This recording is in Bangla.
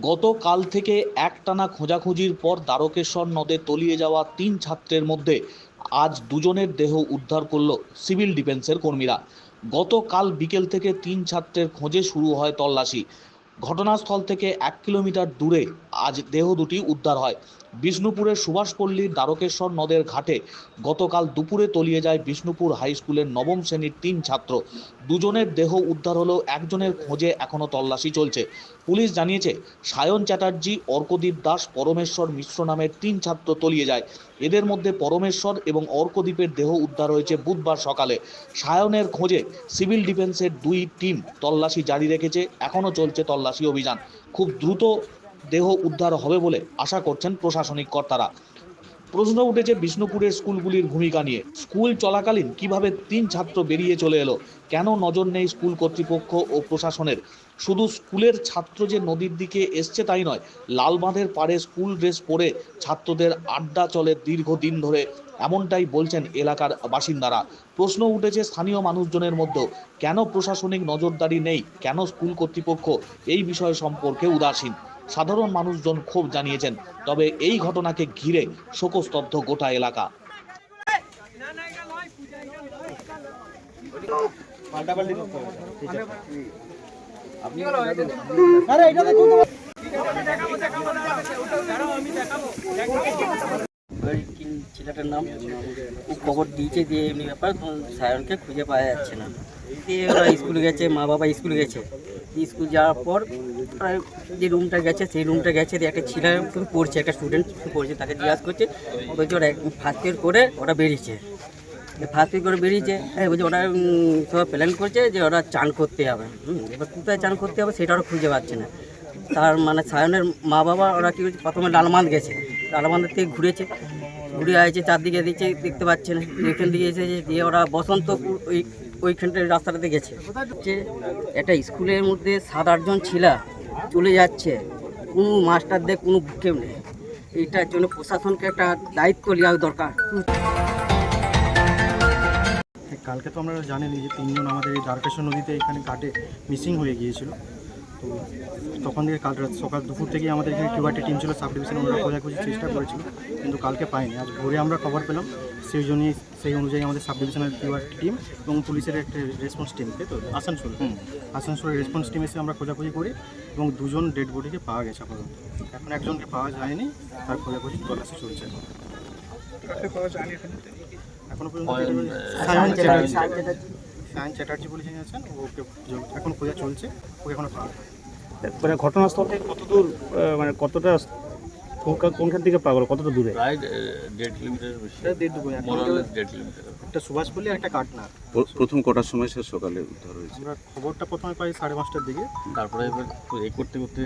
গতকাল থেকে একটানা খোঁজাখুঁজির পর দ্বারকেশ্বর নদে তলিয়ে যাওয়া তিন ছাত্রের মধ্যে আজ দুজনের দেহ উদ্ধার করল সিভিল ডিফেন্সের কর্মীরা। গতকাল বিকেল থেকে তিন ছাত্রের খোঁজে শুরু হয় তল্লাশি। ঘটনাস্থল থেকে এক কিলোমিটার দূরে আজ দেহ দুটি উদ্ধার হয়। বিষ্ণুপুরের সুভাষপল্লীর দ্বারকেশ্বর নদের ঘাটে গতকাল দুপুরে তলিয়ে যায় বিষ্ণুপুর হাই স্কুলের নবম শ্রেণির তিন ছাত্র। দুজনের দেহ উদ্ধার হলেও একজনের খোঁজে এখনও তল্লাশি চলছে। পুলিশ জানিয়েছে, সায়ন চ্যাটার্জি, অর্কদীপ দাস, পরমেশ্বর মিশ্র নামের তিন ছাত্র তলিয়ে যায়। এদের মধ্যে পরমেশ্বর এবং অর্কদ্বীপের দেহ উদ্ধার হয়েছে বুধবার সকালে। সায়নের খোঁজে সিভিল ডিফেন্সের দুই টিম তল্লাশি জারি রেখেছে। এখনও চলছে তল্লাশি অভিযান। খুব দ্রুত দেহ উদ্ধার হবে বলে আশা করছেন প্রশাসনিক কর্তারা। প্রশ্ন উঠেছে বিষ্ণুপুরের স্কুলগুলির ভূমিকা নিয়ে। স্কুল চলাকালীন কীভাবে তিন ছাত্র বেরিয়ে চলে এলো? কেন নজর নেই স্কুল কর্তৃপক্ষ ও প্রশাসনের? শুধু স্কুলের ছাত্র যে নদীর দিকে এসছে তাই নয়, লালবাঁধের পাড়ে স্কুল ড্রেস পরে ছাত্রদের আড্ডা চলে দীর্ঘদিন ধরে। এমনটাই বলছেন এলাকার বাসিন্দারা। প্রশ্ন উঠেছে স্থানীয় মানুষজনের মধ্যে কেন প্রশাসনিক নজরদারি নেই? কেন স্কুল কর্তৃপক্ষ এই বিষয় সম্পর্কে উদাসীন? সাধারণ মানুষজন ক্ষোভ জানিয়েছেন, তবে এই ঘটনাকে ঘিরে শোকস্তব্ধ গোটা এলাকা। ছেলেটার নাম ও খবর দিয়েছে দিয়ে এমনি ব্যাপার সায়নকে খুঁজে পাওয়া যাচ্ছে না। স্কুলে গেছে, মা বাবা স্কুলে গেছে। স্কুল যাওয়ার পর যে রুমটা গেছে সেই রুমটা গেছে একটা ছেলে পড়ছে একটা স্টুডেন্ট পড়ছে তাকে জিজ্ঞাসা করছে বলছে ওরা ফার্স্ট ইয়ার করে ওরা বেরিয়েছে। ফার্স্ট ইয়ার করে বেরিয়েছে হ্যাঁ বলছে ওরা সবাই প্ল্যান করছে যে ওরা চান করতে হুম, এবার কোথায় চান করতে হবে সেটা ওরা খুঁজে পাচ্ছে না। তার মানে সায়নের মা বাবা ওরা কি প্রথমে লালমান্দ গেছে। লালমান্দের থেকে ঘুরেছে। ঘুরে আসছে চারদিকে দিচ্ছে দেখতে পাচ্ছে না। এখান দিকে এসেছে দিয়ে ওরা বসন্তপুর ওই ওইখানটায় রাস্তাটাতে গেছে। যে একটা স্কুলের মধ্যে সাত আটজন ছিলা চলে যাচ্ছে। কোনো মাস্টারদের কোনো কেউ নেই। এইটার জন্য প্রশাসনকে একটা দায়িত্ব নেওয়া দরকার। কালকে তো আমরা জানেনই যে তিনজন আমাদের এই দ্বারকেশ্বর নদীতে এখানে কাটে মিসিং হয়ে গিয়েছিল। তো তখন থেকে কাল রাত সকাল দুপুর থেকেই আমাদের এখানে কিউআরটি টিম ছিল সাব ডিভিশন ওরা খোঁজাখুঁজির চেষ্টা করেছিল কিন্তু কালকে পাইনি। আজ ভোরে আমরা খবর পেলাম সেই জন্যই সেই অনুযায়ী আমাদের সাব ডিভিশনের কিউআরটি টিম এবং পুলিশের একটা রেসপন্স টিম তাই তো? আসানসোল। আসানসোলের রেসপন্স টিম এসে আমরা খোঁজাখুঁজি করি এবং দুজন ডেড বডিকে পাওয়া গেছে আপাতত। এখন একজনকে পাওয়া যায়নি তার খোঁজাখুঁজি তল্লাশি চলছে। এখনও পর্যন্ত সায়ন চ্যাটার্জি বলে যিনি আছেন ওকে এখন খোঁজা চলছে ওকে এখনও পাওয়া মানে ঘটনাস্থল থেকে কত দূর মানে কতটা কোনখান- কোনখান থেকে পাওয়া গেল কতটা দূরে প্রায় দেড় কিলোমিটার বেশি দেড় কিলোমিটার একটা সুভাষপল্লী আর একটা কাটনা প্রথম কটার সময় সে সকালে উদ্ধার হয়েছে আমরা খবরটা প্রথমে পাই সাড়ে পাঁচটার দিকে তারপরে এবার এ করতে করতে